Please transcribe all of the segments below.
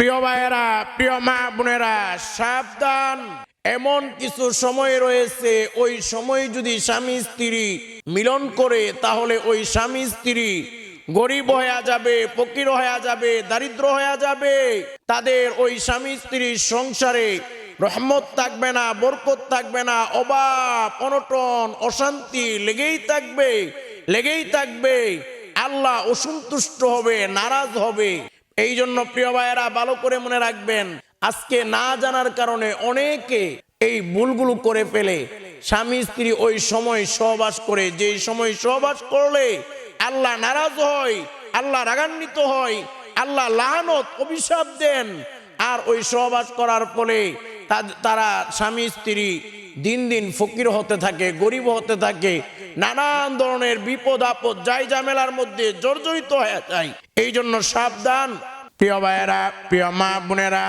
প্রিয় ভাইয়েরা, প্রিয় মা বোনেরা, সাবধান। এমন কিছু সময় রয়েছে, ওই সময় যদি স্বামী স্ত্রী মিলন করে, তাহলে ওই স্বামী স্ত্রী গরিব হয়ে যাবে, ফকির হয়ে যাবে, দারিদ্র হয়ে যাবে। তাদের ওই স্বামী স্ত্রীর সংসারে রহমত থাকবে না, বরকত থাকবে না, অভাব, অনটন, অশান্তি লেগেই থাকবে লেগেই থাকবে। আল্লাহ অসন্তুষ্ট হবে, নারাজ হবে। এই জন্য প্রিয় ভাইয়েরা, ভালো করে মনে রাখবেন, আজকে না জানার কারণে অনেকে এই ভুলগুলো করে ফেলে। স্বামী, স্ত্রী ওই সময় সহবাস করে, যে সময় সহবাস করলে আল্লাহ নারাজ হয়, আল্লাহ রাগান্বিত হয়, আল্লাহ লাহানত, অভিশাপ দেন। আর ওই সহবাস করার ফলে তারা স্বামী, স্ত্রী দিন দিন ফকির হতে থাকে, গরিব হতে থাকে, নানান ধরনের বিপদ, আপদ, যাই ঝামেলার মধ্যে জর্জরিত হয়ে যায়। এই জন্য সাবধান। প্রিয় ভাইয়েরা, প্রিয় মা বোনেরা,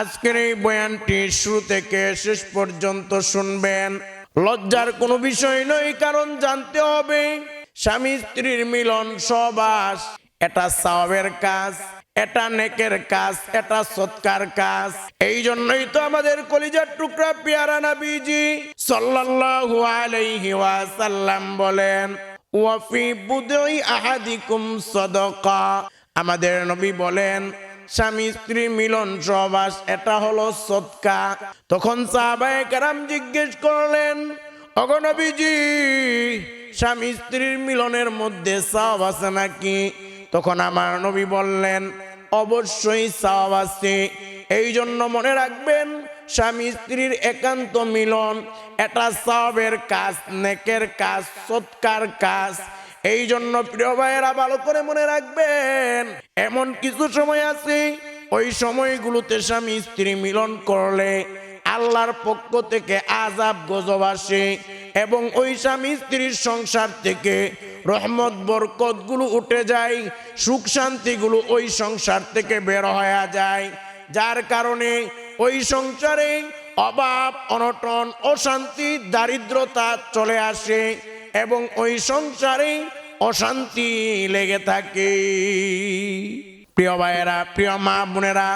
আজকের এই বয়ানটি শুরু থেকে শেষ পর্যন্ত শুনবেন। লজ্জার কোনো বিষয় নয়, কারণ জানতে হবে স্বামী, স্ত্রীর মিলন সবাস এটা সাওয়াবের কাজ। এটা নেকের কাজ, এটা সৎকার কাজ। এই জন্যই তো আমাদের কলিজার টুকরা পিয়ারা নবীজি সাল্লাল্লাহু ওয়াসাল্লাম বলেন ওয়াফি বুদই আহাদিকুম সাদাকা। আমাদের নবী বলেন, স্বামী স্ত্রী মিলন সহবাস, এটা হলো সৎকা। তখন সাহাবায়ে কেরাম জিজ্ঞেস করলেন অগনবীজি স্বামী স্ত্রীর মিলনের মধ্যে সাওয়াব আছে নাকি? তখন আমার নবী বললেন, অবশ্যই সাওয়াব আছে। এই জন্য মনে রাখবেন, স্বামী স্ত্রীর একান্ত মিলন, এটা সাওয়াবের কাজ, নেকের কাজ, সৎকার কাজ। এই জন্য প্রিয় ভাইয়েরা, ভালো করে মনে রাখবেন, এমন কিছু সময় আছে, ওই সময়গুলোতে স্বামী স্ত্রী মিলন করলে আল্লাহর পক্ষ থেকে আজাব গজব আসে এবং ওই স্বামী স্ত্রীর সংসার থেকে রহমত বরকতগুলো উঠে যায়, সুখ শান্তিগুলো ওই সংসার থেকে বের হয়ে যায়। যার কারণে ওই সংসারে অভাব, অনটন, অশান্তি, দারিদ্রতা চলে আসে এবং ওই সংসারে অশান্তি লেগে থাকে। প্রিয় ভাইয়েরা, প্রিয় মা বোনেরা,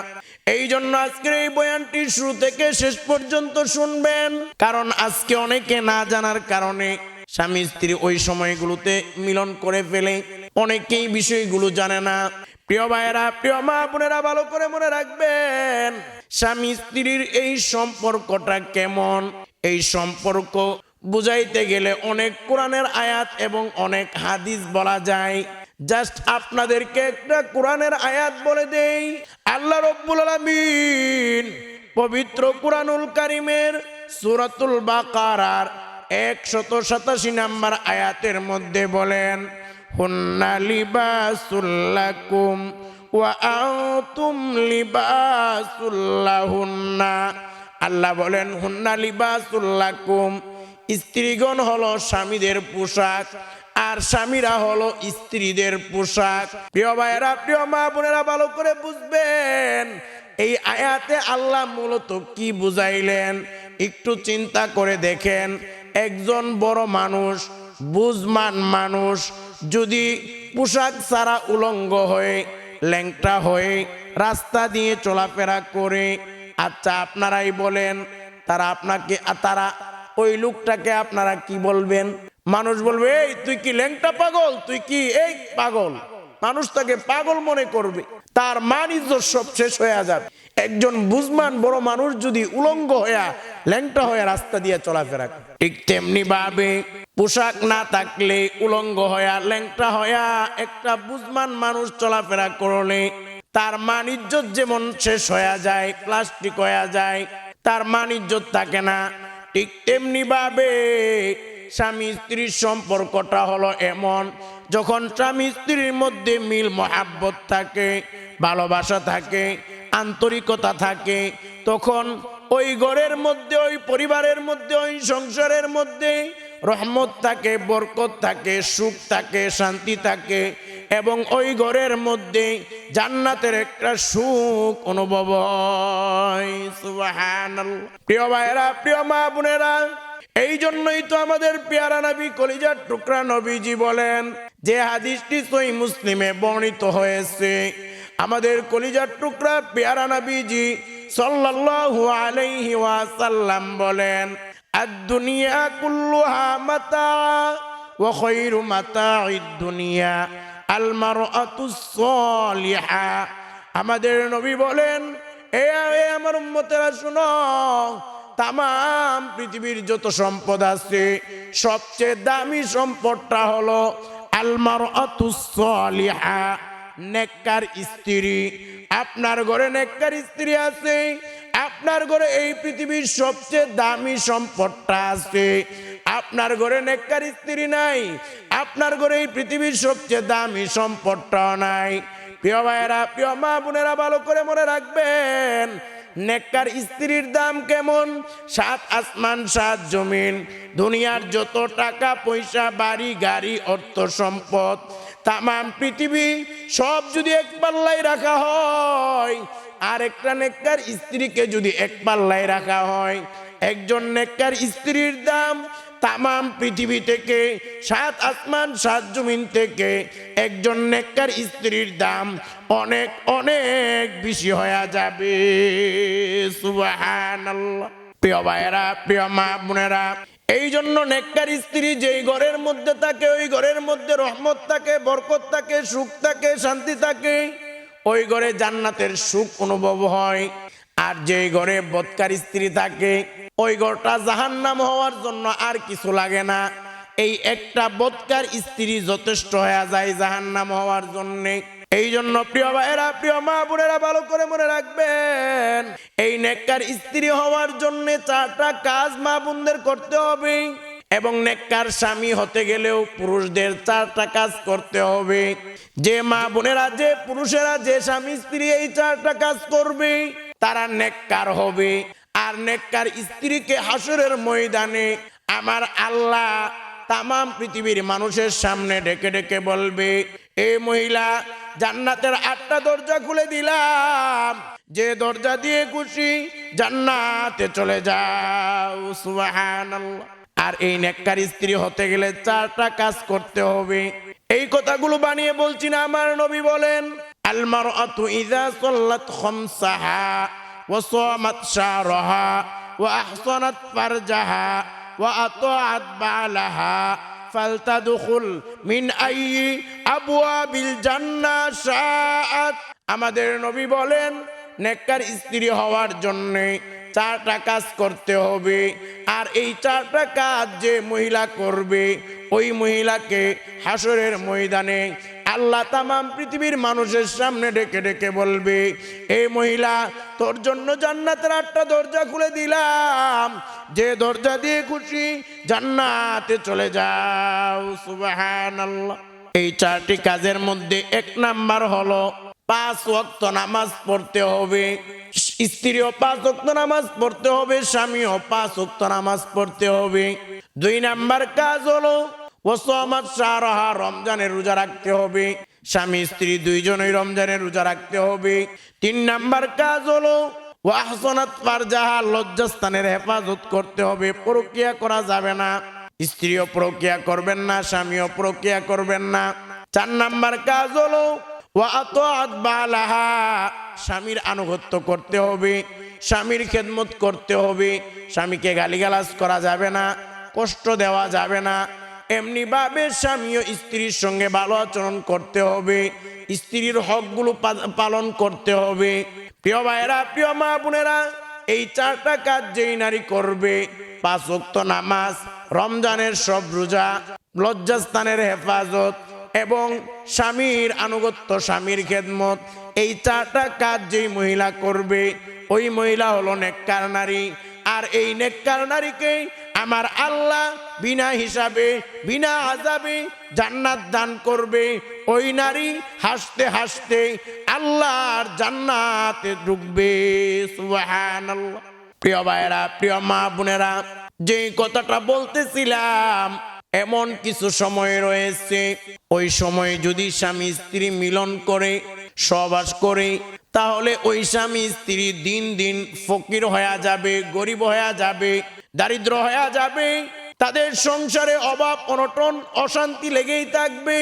এই জন্য আজকের এই বয়ানটি শুরু থেকে শেষ পর্যন্ত শুনবেন। কারণ আজকে অনেকে না জানার কারণে স্বামী স্ত্রী ওই সময়গুলোতে মিলন করে ফেলে। অনেকেই বিষয়গুলো জানে না। প্রিয় ভাইয়েরা, প্রিয় মা বোনেরা, ভালো করে মনে রাখবেন, স্বামী স্ত্রীর এই সম্পর্কটা কেমন? এই সম্পর্ক বুঝাইতে গেলে অনেক কোরআনের আয়াত এবং অনেক হাদিস বলা যায়। জাস্ট আপনাদেরকে একটা কোরআনের আয়াত বলে দেই। আল্লাহ রব্বুল আলামিন পবিত্র কোরআনুল কারিমের সূরাতুল বাকারার একশত সাতাশি নাম্বার আয়াতের মধ্যে বলেন আল্লাহ বলেন, হুন্না লিবাসুল্লাকুম স্ত্রীগণ হলো স্বামীদের পোশাক আর স্বামীরা হলো স্ত্রীদের পোশাক। প্রিয় ভাইয়েরা, প্রিয় মা বোনেরা, ভালো করে বুঝবেন, এই আয়াতে আল্লাহ মূলত কি বুঝাইলেন? একটু চিন্তা করে দেখেন। একজন বড় মানুষ, বুঝমান মানুষ, যদি পোশাক ছাড়া উলঙ্গ হয়ে, ল্যাংটা হয়ে রাস্তা দিয়ে চলাফেরা করে আচ্ছা আপনারাই বলেন, তারা আপনাকে তারা ওই লোকটাকে আপনারা কি বলবেন? মানুষ বলবে, এই, তুই কি ল্যাংটা পাগল? তুই কি, এই, পাগল? মানুষ তাকে পাগল মনে করবে। তার মান ইজ্জত সব শেষ হয়ে যাবে। একজন বুঝমান বড় মানুষ যদি উলঙ্গ হইয়া, ল্যাংটা হয়ে রাস্তা দিয়ে চলাফেরা। ঠিক তেমনি ভাবে পোশাক না থাকলে উলঙ্গ হয়া ল্যাংটা হয়া একটা বুঝমান মানুষ চলাফেরা করলে তার মান ইজ্জত যেমন শেষ হয়ে যায়, প্লাস্টিক হয়ে যায়, তার মান ইজ্জত থাকে না। ঠিক তেমনি ভাবে স্বামী স্ত্রীর সম্পর্কটা হলো এমন, যখন স্বামী স্ত্রীর মধ্যে মিল, মহাব্বত থাকে, ভালোবাসা থাকে, আন্তরিকতা থাকে, তখন ওই ঘরের মধ্যে, ওই পরিবারের মধ্যে, ওই সংসারের মধ্যে রহমত থাকে, বরকত থাকে, সুখ থাকে, শান্তি থাকে এবং ওই ঘরের মধ্যে জান্নাতের একটা সুখ অনুভব। প্রিয় ভাইয়েরা, প্রিয় মা বোনেরা এই জন্যই তো আমাদের পেয়ারা নবী কলিজার টুকরা নবীজি বলেন, যে হাদিসটি সই মুসলিমে বর্ণিত হয়েছে। আমাদের কলিজার টুকরা পেয়ারা নবীজি সাল্লাল্লাহু আলাইহি ওয়াসাল্লাম বলেন, আদ-দুনিয়া কুল্লুহা মাতা ওয়া খায়রু মাতা'id দুনিয়া আল মারআতুস সালিহা আমাদের নবী বলেন এ আমার উম্মতেরা শুনো তাম পৃথিবীর যত সম্পদ আছে, সবচেয়ে দামি সম্পদটা হলো আলমার অতুসলিহা নেককার স্ত্রী। আপনার ঘরে নেককার স্ত্রী আছে, আপনার ঘরে এই পৃথিবীর সবচেয়ে দামি সম্পদটা আছে। আপনার ঘরে নেককার স্ত্রী নাই, আপনার ঘরে এই পৃথিবীর সবচেয়ে দামি সম্পদটাও নাই। প্রিয় ভাইয়েরা, প্রিয় মা বোনেরা, ভালো করে মনে রাখবেন নেককার স্ত্রীর দাম কেমন? সাত আসমান, সাত জমিন। দুনিয়ার যত টাকা, পয়সা, বাড়ি, গাড়ি, অর্থ সম্পদ, তামাম পৃথিবী সব যদি এক পাল্লায় রাখা হয় আর একটা নেককার স্ত্রীকে যদি এক পাল্লায় রাখা হয়, একজন নেককার স্ত্রীর দাম তামাম পৃথিবী থেকে, সাত আসমান, সাত জমিন থেকে একজন নেককার স্ত্রীর দাম অনেক অনেক বেশি হয়ে যাবে। সুবহানাল্লাহ। প্রিয় ভাইয়েরা, প্রিয় মা বোনেরা এই জন্য নেককার স্ত্রী যেই ঘরের মধ্যে থাকে, ওই ঘরের মধ্যে রহমত থাকে, বরকত থাকে, সুখ থাকে, শান্তি থাকে, ওই ঘরে জান্নাতের সুখ অনুভব হয়। আর যেই ঘরে বৎকার স্ত্রী থাকে ওই ঘরটা জাহান্নাম হওয়ার জন্য আর কিছু লাগে না। এই একটা বৎকার স্ত্রী যথেষ্ট হয়ে যায় জাহান্নাম হওয়ার জন্যে। এই জন্য প্রিয় ভাইয়েরা, প্রিয় মা বোনেরা, ভালো করে মনে রাখবেন, এই নেককার স্ত্রী হওয়ার জন্য চারটা কাজ মা বোনদের করতে হবে এবং নেককার স্বামী হতে গেলেও পুরুষদের চারটা কাজ করতে হবে। যে মা বোনেরা, যে পুরুষেরা, যে স্বামী স্ত্রী এই চারটা কাজ করবে, তারা নেককার হবে। আর নেককার স্ত্রীকে হাসরের ময়দানে আমার আল্লাহ তামাম পৃথিবীর মানুষের সামনে ডেকে ডেকে বলবে এই মহিলা, জান্নাতের আটটা দরজা খুলে দিলাম। যে দরজা দিয়ে খুশি জান্নাতে চলে যাও, সুবহানাল্লাহ। আর এই নেককার স্ত্রী হতে গেলে চারটা কাজ করতে হবে। এই কথাগুলো বানিয়ে বলছি না, আমার নবী বলেন আলমার ইদা সল্লাত খমসাহা। وصامت شهرها وأحصنت فرجها وأطاعت بعلها فلتدخل من أي أبواب الجنة شاءت আমাদের নবী বলেন নেককার স্ত্রী হওয়ার জন্যে চারটা কাজ করতে হবে আর এই চারটা কাজ যে মহিলা করবে ওই মহিলাকে হাসরের ময়দানে আল্লাহ তামাম পৃথিবীর মানুষের সামনে ডেকে ডেকে বলবে এই মহিলা, তোর জন্য জান্নাতের আটটা দরজা খুলে দিলাম। যে দরজা দিয়ে খুশি, জান্নাতে চলে যাও। সুবাহান আল্লাহ এই চারটি কাজের মধ্যে এক নাম্বার হলো পাঁচ ওয়াক্ত নামাজ পড়তে হবে। স্ত্রীও পাঁচ ওয়াক্ত নামাজ পড়তে হবে, স্বামীও পাঁচ ওয়াক্ত নামাজ পড়তে হবে। দুই নাম্বার কাজ হলো ওসমাত শাহরাহা রমজানের রোজা রাখতে হবে। স্বামী, স্ত্রী দুইজনই রমজানের রোজা রাখতে হবে। তিন নাম্বার কাজ হলো ওয়াহসনাত লজ্জাস্থানের হেফাজত করতে হবে। প্রক্রিয়া করা যাবে না। স্ত্রীও প্রক্রিয়া করবেন না, স্বামীও প্রক্রিয়া করবেন না। চার নাম্বার কাজ হলো স্বামীর আনুগত্য করতে হবে। স্বামীর খেদমত করতে হবে। স্বামীকে গালিগালাজ করা যাবে না, কষ্ট দেওয়া যাবে না। এমনি ভাবে স্বামী ও স্ত্রীর সঙ্গে ভালো আচরণ করতে হবে। স্ত্রীর হকগুলো পালন করতে হবে। প্রিয় ভাইয়েরা, প্রিয় মা বোনেরা, এই চারটা কাজ যেই নারী করবে, পাঁচ ওয়াক্ত নামাজ, রমজানের সব রোজা, লজ্জাস্থানের হেফাজত এবং স্বামীর আনুগত্য, স্বামীর খেদমত, এই চারটা কাজ যেই মহিলা করবে, ওই মহিলা হলো নেককার নারী। আর এই নেককার নারীকে আমার আল্লাহ বিনা হিসাবে, বিনা আজাবে জান্নাত দান করবে। ওই নারী হাসতে হাসতে আল্লাহর জান্নাতে ঢুকবে। প্রিয় ভাইরা প্রিয় মা বোনেরা যে কথাটা বলতেছিলাম, এমন কিছু সময় রয়েছে। ওই সময় যদি স্বামী স্ত্রী মিলন করে, সহবাস করে তাহলে ওই স্বামী স্ত্রী দিন দিন ফকির হয়ে যাবে, গরিব হয়ে যাবে, দারিদ্র হয়ে যাবে, তাদের সংসারে অভাব, অনটন, অশান্তি লেগেই থাকবে,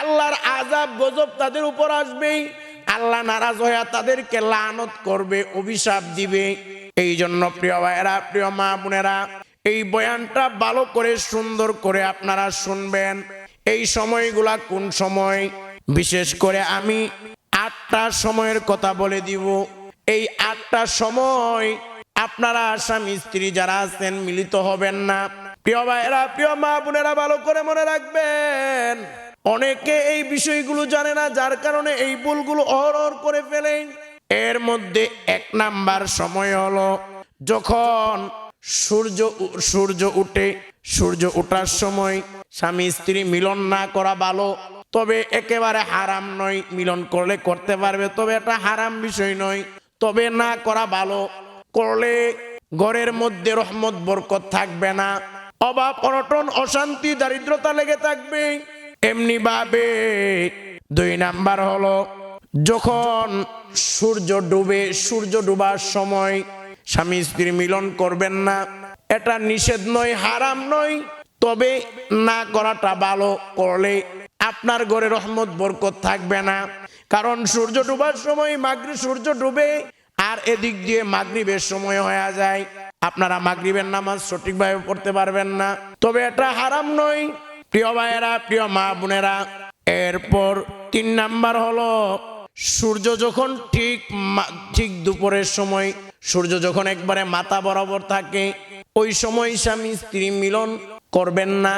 আল্লাহর আজাব গজব তাদের উপর আসবে, আল্লাহ নারাজ হইয়া তাদেরকে লানত করবে, অভিশাপ দিবে। এই জন্য প্রিয় ভাইয়েরা, প্রিয় মা বোনেরা, এই বয়ানটা ভালো করে, সুন্দর করে আপনারা শুনবেন। এই সময়গুলা কোন সময়? বিশেষ করে আমি আটটা সময়ের কথা বলে দিব। এই আটটা সময় আপনারা স্বামী, স্ত্রী যারা আছেন, মিলিত হবেন না। প্রিয় ভাইয়েরা, প্রিয় মা বোনেরা, ভালো করে মনে রাখবেন, অনেকে এই বিষয়গুলো জানে না, যার কারণে এই ভুলগুলো অহরহ করে ফেলে। এর মধ্যে এক নাম্বার সময় হলো যখন সূর্য সূর্য উঠে। সূর্য ওঠার সময় স্বামী, স্ত্রী মিলন না করা ভালো। তবে একেবারে হারাম নয়, মিলন করলে করতে পারবে, তবে এটা হারাম বিষয় নয়। তবে না করা ভালো, করলে ঘরের মধ্যে রহমত, বরকত থাকবে না। অভাব, অনটন, অশান্তি, দারিদ্রতা লেগে থাকবে। এমনি ভাবে দুই নাম্বার হলো, যখন সূর্য ডুবে, সূর্য ডুবার সময় স্বামী স্ত্রী মিলন করবেন না, এটা নিষেধ নয়, হারাম নয়। তবে না করাটা ভালো, করলে আপনার ঘরে রহমত, বরকত থাকবে না। কারণ সূর্য ডুবার সময় মাগরি সূর্য ডুবে, আর এদিক দিয়ে মাগরিবের সময় হয়ে যায়। আপনারা মাগরিবের নামাজ সঠিকভাবে পড়তে পারবেন না। তবে এটা হারাম নয়। প্রিয় ভাইয়েরা, প্রিয় মা বোনেরা, এরপর তিন নাম্বার হলো, সূর্য যখন ঠিক ঠিক দুপুরের সময়, সূর্য যখন একবারে মাথা বরাবর থাকে, ওই সময় স্বামী স্ত্রী মিলন করবেন না।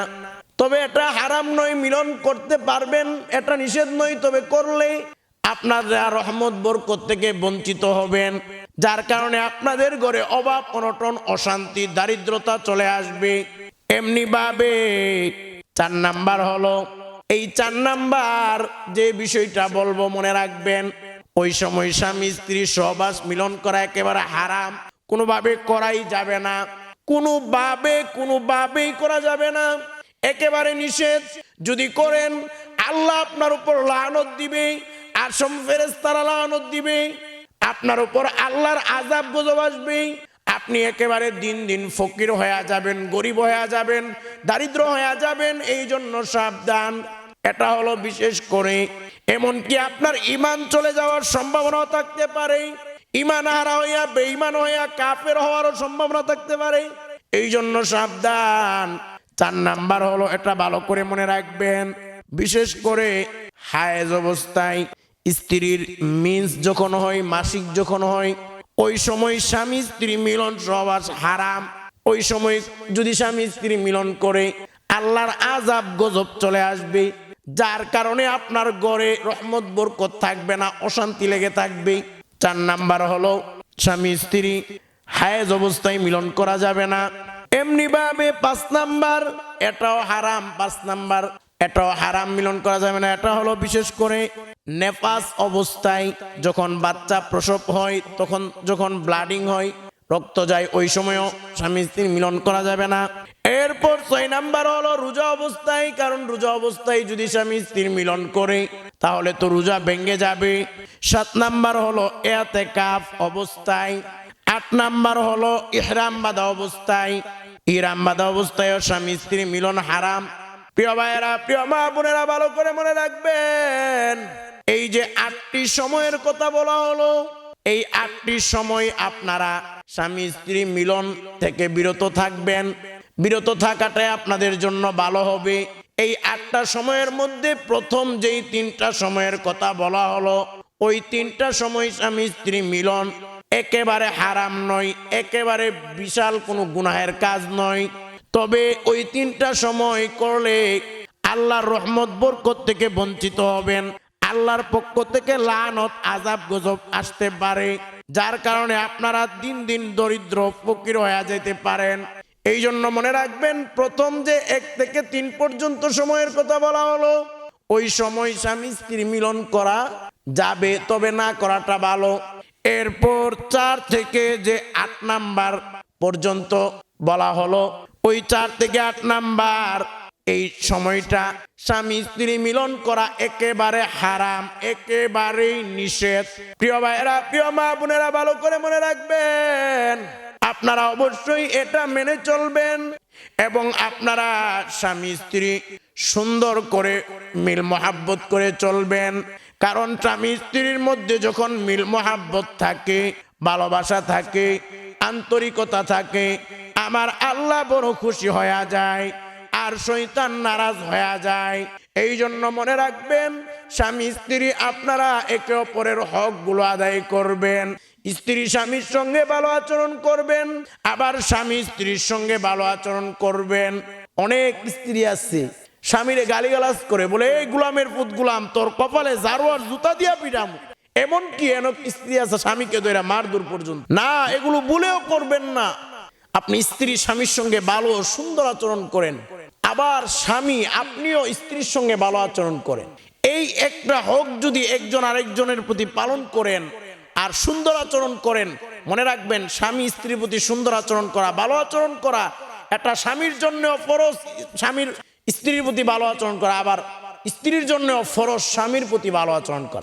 তবে এটা হারাম নয়, মিলন করতে পারবেন, এটা নিষেধ নয়, তবে করলে আপনারা রহমত বরকত থেকে বঞ্চিত হবেন। যার কারণে আপনাদের ঘরে অভাব, অনটন, অশান্তি, দারিদ্রতা চলে আসবে। এমনি ভাবে চার নাম্বার হলো, এই চার নাম্বার যে বিষয়টা বলব মনে রাখবেন, ওই সময় স্বামী, স্ত্রী, সহবাস মিলন করা একেবারে হারাম, কোনোভাবে করাই যাবে না, কোনোভাবে, কোনোভাবেই করা যাবে না। একেবারে নিষেধ। যদি করেন, আল্লাহ আপনার উপর লানত দিবে, আর সম ফেরেস্তারা লানত দিবে। আপনার উপর আল্লাহর আজাব গজব আসবে। আপনি একেবারে দিন দিন ফকির হয়ে যাবেন, গরিব হয়ে যাবেন, দারিদ্র হয়ে যাবেন এই জন্য সাবধান। এটা হলো বিশেষ করে। এমনকি আপনার ইমান চলে যাওয়ার সম্ভাবনা থাকতে পারে। ইমান হারা হইয়া, বেঈমান হইয়া, কাফের হওয়ারও সম্ভাবনা থাকতে পারে। এই জন্য সাবধান। চার নাম্বার হলো এটা ভালো করে মনে রাখবেন। বিশেষ করে হায়েজ অবস্থায় স্ত্রীর মিন্স যখন হয়, মাসিক যখন হয়, ওই সময় স্বামী স্ত্রী মিলন সহবাস হারাম। ওই সময় যদি স্বামী স্ত্রী মিলন করে, আল্লাহর আজাব গজব চলে আসবে। যার কারণে আপনার গড়ে রহমত, বরকত থাকবে না, অশান্তি লেগে থাকবে। চার নাম্বার হলো স্বামী স্ত্রী হায়েজ অবস্থায় মিলন করা যাবে না। এমনি ভাবে পাঁচ নাম্বার, এটাও হারাম, পাঁচ নাম্বার, এটাও হারাম মিলন করা যাবে না। এটা হলো বিশেষ করে নেপাস অবস্থায় যখন বাচ্চা প্রসব হয়, তখন যখন ব্লাডিং হয়, রক্ত যায়, ওই সময়ও স্বামী স্ত্রীর মিলন করা যাবে না। এরপর ছয় নাম্বার হলো রোজা অবস্থায়, কারণ রোজা অবস্থায় যদি স্বামী স্ত্রীর মিলন করে, তাহলে তো রোজা ভেঙে যাবে। সাত নাম্বার হলো এতে কাফ অবস্থায়। আট নাম্বার হলো ইহরাম বাঁধা অবস্থায়। ইহরাম বাঁধা অবস্থায় স্বামী, স্ত্রী মিলন হারাম। প্রিয় ভাইয়েরা, প্রিয় মা বোনেরা, ভালো করে মনে রাখবেন, এই যে আটটি সময়ের কথা বলা হলো, এই আটটি সময় আপনারা স্বামী, স্ত্রী মিলন থেকে বিরত থাকবেন। বিরত থাকাটাই আপনাদের জন্য ভালো হবে। এই আটটা সময়ের মধ্যে প্রথম যেই তিনটা সময়ের কথা বলা হলো, ওই তিনটা সময় স্বামী, স্ত্রী মিলন একেবারে হারাম নয়, একেবারে বিশাল কোনো গুনাহের কাজ নয়। তবে ওই তিনটা সময় করলে আল্লাহর রহমত বরকত থেকে বঞ্চিত হবেন। আল্লাহর পক্ষ থেকে লানত আজাব গজব আসতে পারে, যার কারণে আপনারা দিন দিন দরিদ্র, ফকির হয়ে যেতে পারেন। এই জন্য মনে রাখবেন, প্রথম যে এক থেকে তিন পর্যন্ত সময়ের কথা বলা হলো, ওই সময় স্বামী স্ত্রী মিলন করা যাবে, তবে না করাটা ভালো। এরপর চার থেকে যে আট নাম্বার পর্যন্ত বলা হলো, ওই চার থেকে আট নাম্বার, এই সময়টা স্বামী স্ত্রী মিলন করা একেবারে হারাম, একেবারেই নিষেধ। প্রিয় ভাইয়েরা, প্রিয় মা বোনেরা, ভালো করে মনে রাখবেন, আপনারা অবশ্যই এটা মেনে চলবেন এবং আপনারা স্বামী স্ত্রী সুন্দর করে মিল মহাব্বত করে চলবেন। কারণ স্বামী স্ত্রীর মধ্যে যখন মিল মহাব্বত থাকে, ভালোবাসা থাকে, আন্তরিকতা থাকে, আমার আল্লাহ বড় খুশি হয়ে যায়, আর শৈতান নারাজ হয়ে যায়। এই জন্য মনে রাখবেন, স্বামী স্ত্রী আপনারা একে অপরের হকগুলো আদায় করবেন। স্ত্রী স্বামীর সঙ্গে ভালো আচরণ করবেন, আবার স্বামী স্ত্রীর সঙ্গে ভালো আচরণ করবেন। অনেক স্ত্রী আছে স্বামীরে গালিগালাজ করে বলে, এই গুলামের পুত গুলাম, তোর কপালে জারু আর জুতা দিয়া পিটাম। এমন কি এনক স্ত্রী আছে স্বামীকে ধরে মারদুর পর্যন্ত। না, এগুলো বলেও করবেন না। আপনি স্ত্রী স্বামীর সঙ্গে ভালো সুন্দর আচরণ করেন। আবার স্বামী আপনিও স্ত্রীর সঙ্গে ভালো আচরণ করেন। এই একটা হক যদি একজন আরেকজনের প্রতি পালন করেন আর সুন্দর আচরণ করেন, মনে রাখবেন স্বামী স্ত্রীর প্রতি সুন্দর আচরণ করা, ভালো আচরণ করা একটা স্বামীর জন্য ফরজ, স্বামীর স্ত্রীর প্রতি ভালো আচরণ করা আবার স্ত্রীর জন্য ফরজ স্বামীর প্রতি ভালো আচরণ করা।